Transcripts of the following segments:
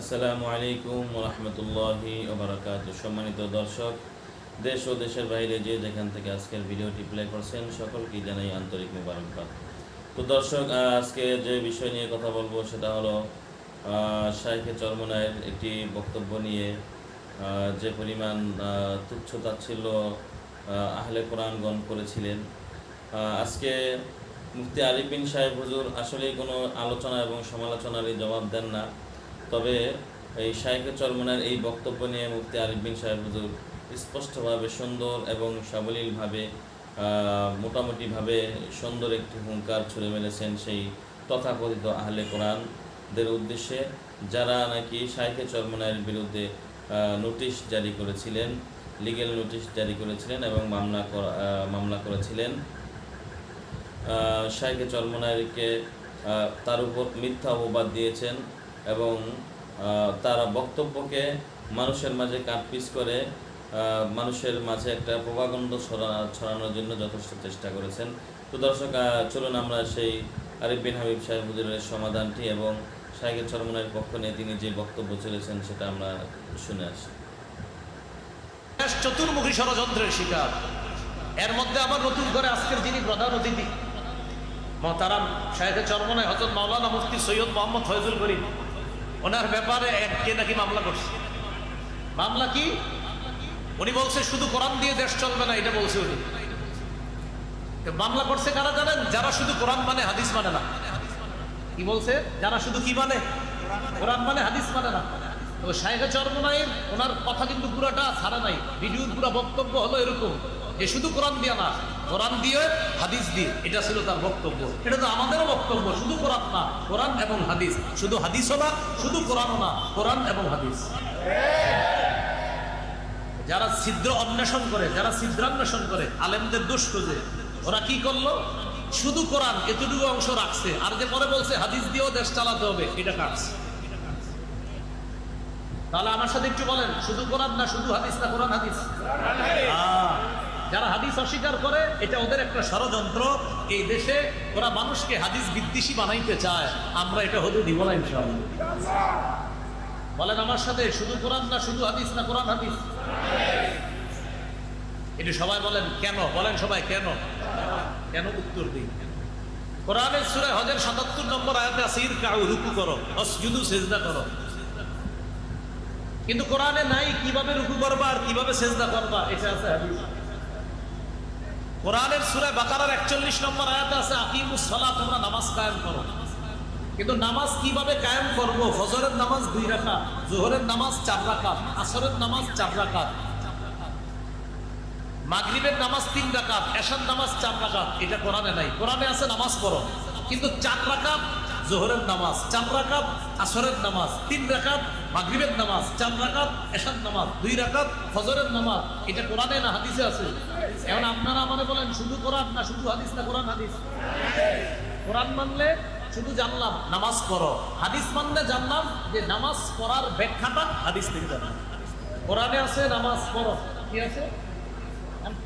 আসসালামু আলাইকুম রহমতুল্লাহি ওবরাকাত সম্মানিত দর্শক দেশ ও দেশের বাইরে যে যেখান থেকে আজকের ভিডিওটি প্লে করছেন সকলকে জানাই আন্তরিক মুবারকবাদ। তো দর্শক আজকে যে বিষয় নিয়ে কথা বলব সেটা হলো শাইখে চরমনায়ের একটি বক্তব্য নিয়ে যে পরিমাণ তুচ্ছ তাচ্ছিল্য আহ, আহলে কোরআনগণ করেছিলেন। আজকে মুফতি আরিফ সাহেব হুজুর আসলেই কোনো আলোচনা এবং সমালোচনারই জবাব দেন না। তবে এই শাইখে চরমনার এই বক্তব্য নিয়ে মুফতি আরিফ বিন সাহেব হুজুর স্পষ্টভাবে সুন্দর এবং সাবলীলভাবে মোটামুটিভাবে সুন্দর একটি হুঙ্কার ছুড়ে মেরেছেন সেই তথাকথিত আহলে কোরআনদের উদ্দেশ্যে। যারা নাকি শাইখে চরমনায়ের বিরুদ্ধে নোটিশ জারি করেছিলেন লিগেল নোটিশ জারি করেছিলেন এবং মামলা মামলা করেছিলেন চরমনাইকে আহ, তার উপর মিথ্যা অপবাদ দিয়েছেন। এবং তারা বক্তব্যকে মানুষের মাঝে কাটপিস করে মানুষের মাঝে একটা প্রভাগণ্ড ছড়া ছড়ানোর জন্য যথেষ্ট চেষ্টা করেছেন। তো দর্শক চলুন আমরা সেই আরিফ বিন হাবিব সাহেব হুজুরের সমাধানটি এবং শাইখে চরমনাইয়ের পক্ষ নিয়ে তিনি যে বক্তব্য চলেছেন সেটা আমরা শুনে আসি। চতুর্মুখী ষড়যন্ত্রের শিকার। এর মধ্যে আবার নতুন করে আজকের যিনি প্রধান অতিথি, মহতারাম শাহেখে চরমনায় হজরত মাওলানা মুফতি সৈয়দ মোহাম্মদ ফয়জুল করিম। ওনার ব্যাপারে এক কে নাকি মামলা করছে। মামলা কি? উনি বলছে, শুধু কোরআন দিয়ে দেশ চলবে না, এটা বলছে উনি। মামলা করছে কারা জানেন? যারা শুধু কোরআন মানে হাদিস মানে না। কি বলছে? যারা শুধু কি মানে? কোরআন মানে হাদিস মানে না। তো শাহেখে চরমনাইয়ের ওনার কথা কিন্তু পুরাটা ছাড়া নাই। ভিডিওর পুরা বক্তব্য হলো এরকম যে শুধু কোরআন দিয়ে না কোরআন দিয়ে, হাদিস দিয়ে। এটা ছিল তার বক্তব্য। এটা তো আমাদেরও বক্তব্য, শুধু কোরআন না, কোরআন এবং হাদিস। শুধু হাদিসও না, শুধু কোরআনও না, কোরআন এবং হাদিস। যারা ছিদ্র অন্বেষণ করে, যারা ছিদ্রান্বেষণ করে, আলেমদের দোষ খোঁজে, ওরা কি করল? শুধু কোরআন, এতটুকু অংশ রাখছে। আর যে পরে বলছে, হাদিস দিয়েও দেশ চালাতে হবে, এটা কাটছে তাহলে আমার সাথে একটু বলেন, শুধু কোরআন না, শুধু হাদিস না কোরআন, হাদিস? যারা হাদিস অস্বীকার করে, এটা ওদের একটা ষড়যন্ত্র। এই দেশে ওরা মানুষকে হাদিস বিদ্বেষী বানাইতে চায়। আমরা এটা হতে দিব না, ইনশাআল্লাহ। বলেন আমার সাথে, শুধু কোরআন না, শুধু হাদিস না, কোরআন হাদিস? এটি সবাই বলেন, কেন? বলেন সবাই, কেন? কেন উত্তর দিই? কোরআনের সুরে হজের সাতাত্তর নম্বর আয়াতে আসির কাউ রুকু করো, অসজুদু, সেজদা করো। কিন্তু কোরআনে নাই, কীভাবে রুকু করবা আর কীভাবে সেজদা করবা? এটা আছে হাদিস। কোরআনের সুরে বাকারার একচল্লিশ নম্বর আয়াতে আছে, আকিমুস সালাহ তোমরা নামাজ কায়েম করো। কিন্তু নামাজ কীভাবে কায়েম করব? ফজরের নামাজ দুই রাকাত, জোহরের নামাজ চার রাকাত, আসরের নামাজ চার রাকাত, মাগরিবের নামাজ তিন রাকাত, এশার নামাজ চার রাকাত, এটা কোরআনে নাই। কোরআনে আছে নামাজ পড়ো, কিন্তু চার রাকাত, জোহরের নামাজ, চার রাকাত, আসরের নামাজ, তিন রাকাত, মাগরিবের নামাজ, চার রাকাত, এশার নামাজ, দুই রাকাত, ফজরের নামাজ, এটা কোরআনে না হাদিসে আছে? এখন আপনারা আমারে বলেন, শুধু কোরআন না, শুধু হাদিস না, কোরআন হাদিস? কোরআন মানলে শুধু জানলাম, নামাজ পড়ো। হাদিস মানলে জানলাম যে নামাজ পড়ার ব্যাখ্যাটা হাদিস থেকে জানলাম। কোরআনে আছে, নামাজ পড়ো। কি আছে?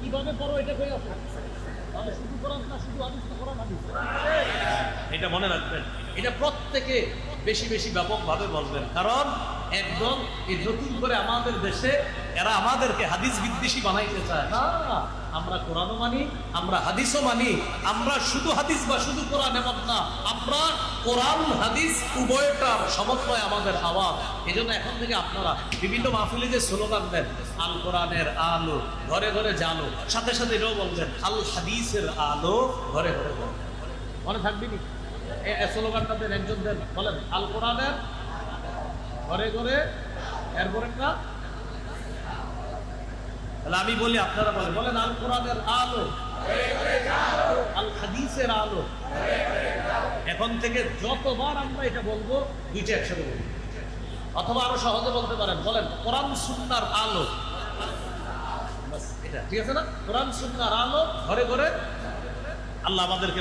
কীভাবে পড়ো এটা কই আছে? শুধু কোরআন না, শুধু হাদিস না, কোরআন হাদিস? এটা মনে রাখবেন, এটা প্রত্যেকে বেশি বেশি ব্যাপকভাবে বলবেন। কারণ একদম এই নতুন করে আমাদের দেশে এরা আমাদেরকে হাদিস বিদ্বেষী বানাইতে চায় না। আমরা কোরআনও মানি, আমরা হাদিসও মানি, আমরা শুধু হাদিস বা শুধু কোরআন এমন না, আমরা কোরআন, হাদিস উভয়টার সমন্বয় আমাদের আওয়াজ। এই জন্য এখন থেকে আপনারা বিভিন্ন মাহফিলে যে স্লোগান দেন, আল কোরআনের আলো ঘরে ঘরে জালো, সাথে সাথে এটাও বলবেন, আল হাদিসের আলো ঘরে ঘরে মনে থাকবি নি? স্লোগানটা দেন, একজন দেন, বলেন, আল কোরআনের ঘরে ঘরে এরপরে একটা তাহলে আমি বলি আপনারা বলেন। বলেন আল কোরআনের আলো। আল হাদিসের আলো। এখন থেকে যতবার আমরা এটা বলব দুইটা একসাথে বলব। অথবা আরও সহজে বলতে পারেন। বলেন কোরআন সুন্নার আলো। এটা ঠিক আছে না? কোরআন সুন্নার আলো ঘরে ঘরে আল্লাহ আমাদেরকে